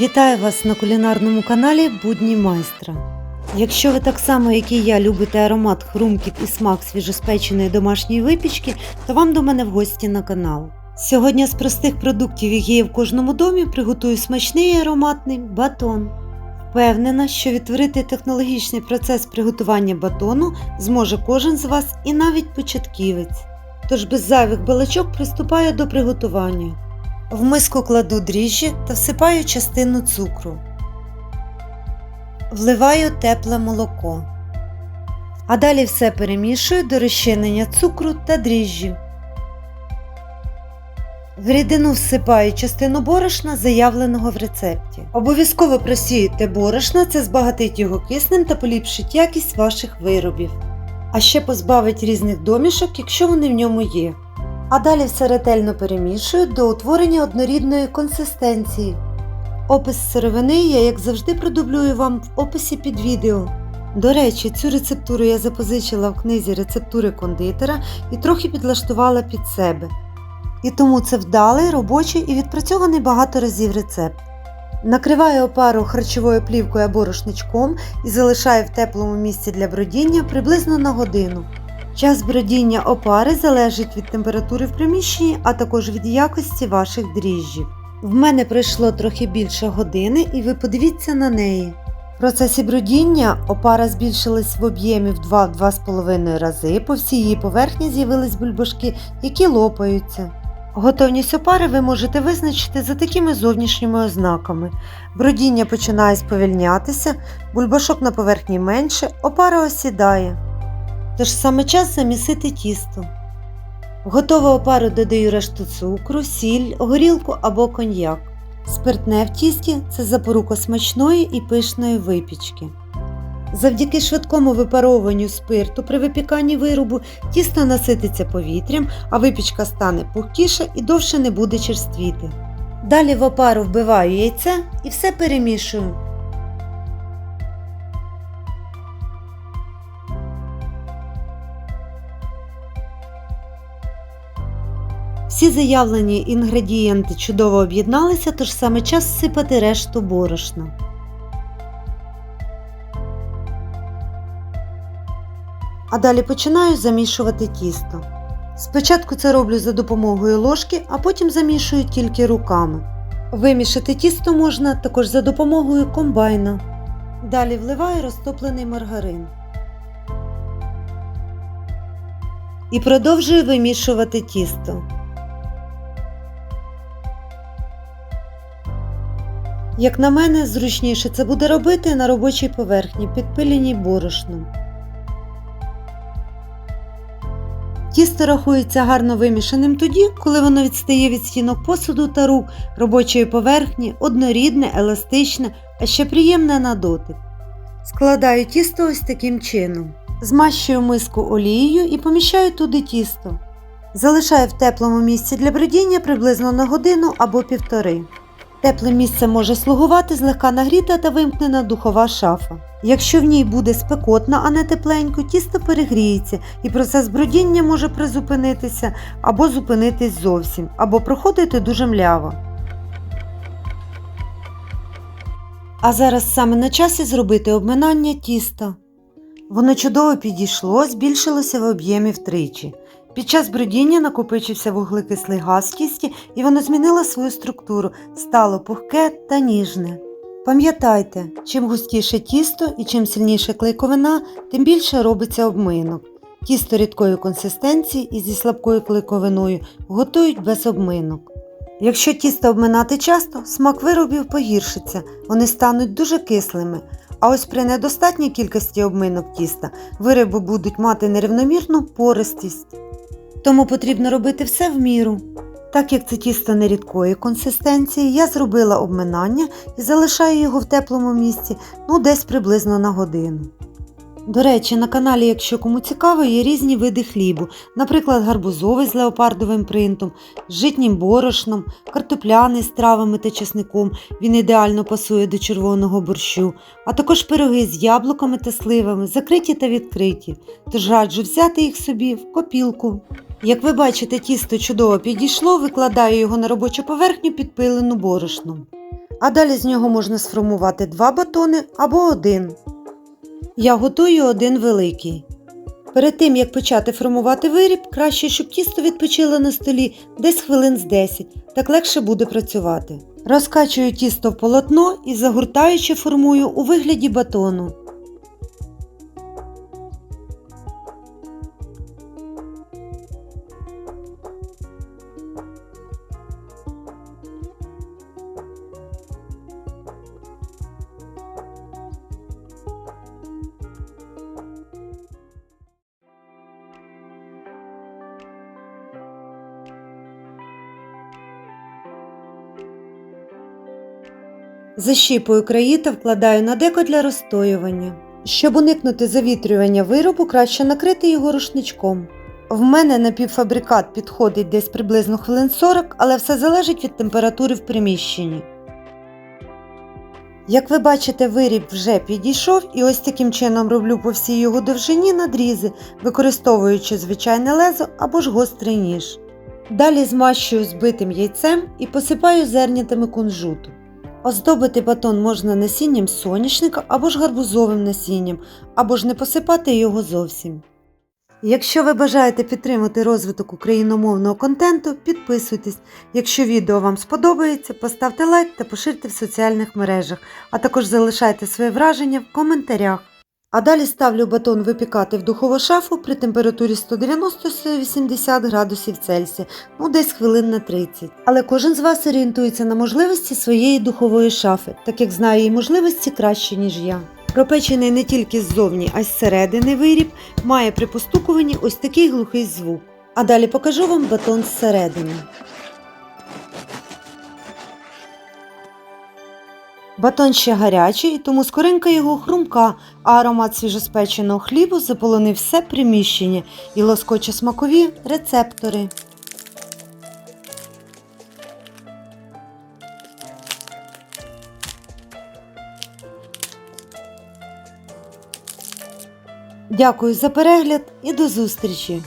Вітаю вас на кулінарному каналі Будні майстра. Якщо ви так само, як і я, любите аромат, хрумкіт і смак свіжоспеченої домашньої випічки, то вам до мене в гості на канал. Сьогодні з простих продуктів, які є в кожному домі, приготую смачний і ароматний батон. Впевнена, що відтворити технологічний процес приготування батону зможе кожен з вас і навіть початківець. Тож без зайвих балачок приступаю до приготування. В миску кладу дріжджі та всипаю частину цукру. Вливаю тепле молоко. А далі все перемішую до розчинення цукру та дріжджів. В рідину всипаю частину борошна, заявленого в рецепті. Обов'язково просіюйте борошна, це збагатить його киснем та поліпшить якість ваших виробів. А ще позбавить різних домішок, якщо вони в ньому є. А далі все ретельно перемішую до утворення однорідної консистенції. Опис сировини я, як завжди, продублюю вам в описі під відео. До речі, цю рецептуру я запозичила в книзі рецептури кондитера і трохи підлаштувала під себе. І тому це вдалий, робочий і відпрацьований багато разів рецепт. Накриваю опару харчовою плівкою або рушничком і залишаю в теплому місці для бродіння приблизно на годину. Час бродіння опари залежить від температури в приміщенні, а також від якості ваших дріжджів. В мене пройшло трохи більше години, і ви подивіться на неї. В процесі бродіння опара збільшилась в об'ємі в 2-2,5 рази, по всій її поверхні з'явились бульбашки, які лопаються. Готовність опари ви можете визначити за такими зовнішніми ознаками. Бродіння починає сповільнятися, бульбашок на поверхні менше, опара осідає. Тож саме час замісити тісто. Готову опару додаю решту цукру, сіль, горілку або коньяк. Спиртне в тісті це запорука смачної і пишної випічки. Завдяки швидкому випаровуванню спирту при випіканні виробу тісто насититься повітрям, а випічка стане пухкіша і довше не буде черствіти. Далі в опару вбиваю яйце і все перемішую. Всі заявлені інгредієнти чудово об'єдналися, тож саме час всипати решту борошна. А далі починаю замішувати тісто. Спочатку це роблю за допомогою ложки, а потім замішую тільки руками. Вимішати тісто можна також за допомогою комбайна. Далі вливаю розтоплений маргарин. І продовжую вимішувати тісто. Як на мене, зручніше це буде робити на робочій поверхні, підпиленій борошном. Тісто рахується гарно вимішаним тоді, коли воно відстає від стінок посуду та рук робочої поверхні, однорідне, еластичне, а ще приємне на дотик. Складаю тісто ось таким чином. Змащую миску олією і поміщаю туди тісто. Залишаю в теплому місці для бродіння приблизно на годину або півтори. Тепле місце може слугувати злегка нагріта та вимкнена духова шафа. Якщо в ній буде спекотна, а не тепленько, тісто перегріється і процес бродіння може призупинитися або зупинитись зовсім, або проходити дуже мляво. А зараз саме на часі зробити обминання тіста. Воно чудово підійшло, збільшилося в об'ємі втричі. Під час бродіння накопичився вуглекислий газ в тісті і воно змінило свою структуру, стало пухке та ніжне. Пам'ятайте, чим густіше тісто і чим сильніше клейковина, тим більше робиться обминок. Тісто рідкої консистенції і зі слабкою клейковиною готують без обминок. Якщо тісто обминати часто, смак виробів погіршиться, вони стануть дуже кислими. А ось при недостатній кількості обминок тіста вироби будуть мати нерівномірну пористість. Тому потрібно робити все в міру. Так як це тісто не рідкої консистенції, я зробила обминання і залишаю його в теплому місці ну десь приблизно на годину. До речі, на каналі, якщо кому цікаво, є різні види хлібу, наприклад, гарбузовий з леопардовим принтом, житнім борошном, картопляний з травами та чесником, він ідеально пасує до червоного борщу, а також пироги з яблуками та сливами, закриті та відкриті, тож раджу взяти їх собі в копілку. Як ви бачите, тісто чудово підійшло, викладаю його на робочу поверхню підпилену борошном. А далі з нього можна сформувати два батони або один. Я готую один великий. Перед тим як почати формувати виріб, краще, щоб тісто відпочило на столі десь хвилин з 10, так легше буде працювати. Розкачую тісто в полотно і загортаючи формую у вигляді батону. Защіпую краї та вкладаю на деко для розстоювання. Щоб уникнути завітрювання виробу, краще накрити його рушничком. В мене напівфабрикат підходить десь приблизно хвилин 40, але все залежить від температури в приміщенні. Як ви бачите, виріб вже підійшов і ось таким чином роблю по всій його довжині надрізи, використовуючи звичайне лезо або ж гострий ніж. Далі змащую збитим яйцем і посипаю зернятами кунжуту. Оздобити батон можна насінням соняшника або ж гарбузовим насінням, або ж не посипати його зовсім. Якщо ви бажаєте підтримати розвиток україномовного контенту, підписуйтесь. Якщо відео вам сподобається, поставте лайк та поширте в соціальних мережах, а також залишайте своє враження в коментарях. А далі ставлю батон випікати в духову шафу при температурі 190-180 градусів Цельсія, ну десь хвилин на 30. Але кожен з вас орієнтується на можливості своєї духової шафи, так як знає її можливості краще, ніж я. Пропечений не тільки ззовні, а й зсередини виріб має при постукуванні ось такий глухий звук. А далі покажу вам батон зсередини. Батон ще гарячий, тому скоринка його хрумка, а аромат свіжоспеченого хлібу заполонив все приміщення і лоскоче смакові рецептори. Дякую за перегляд і до зустрічі!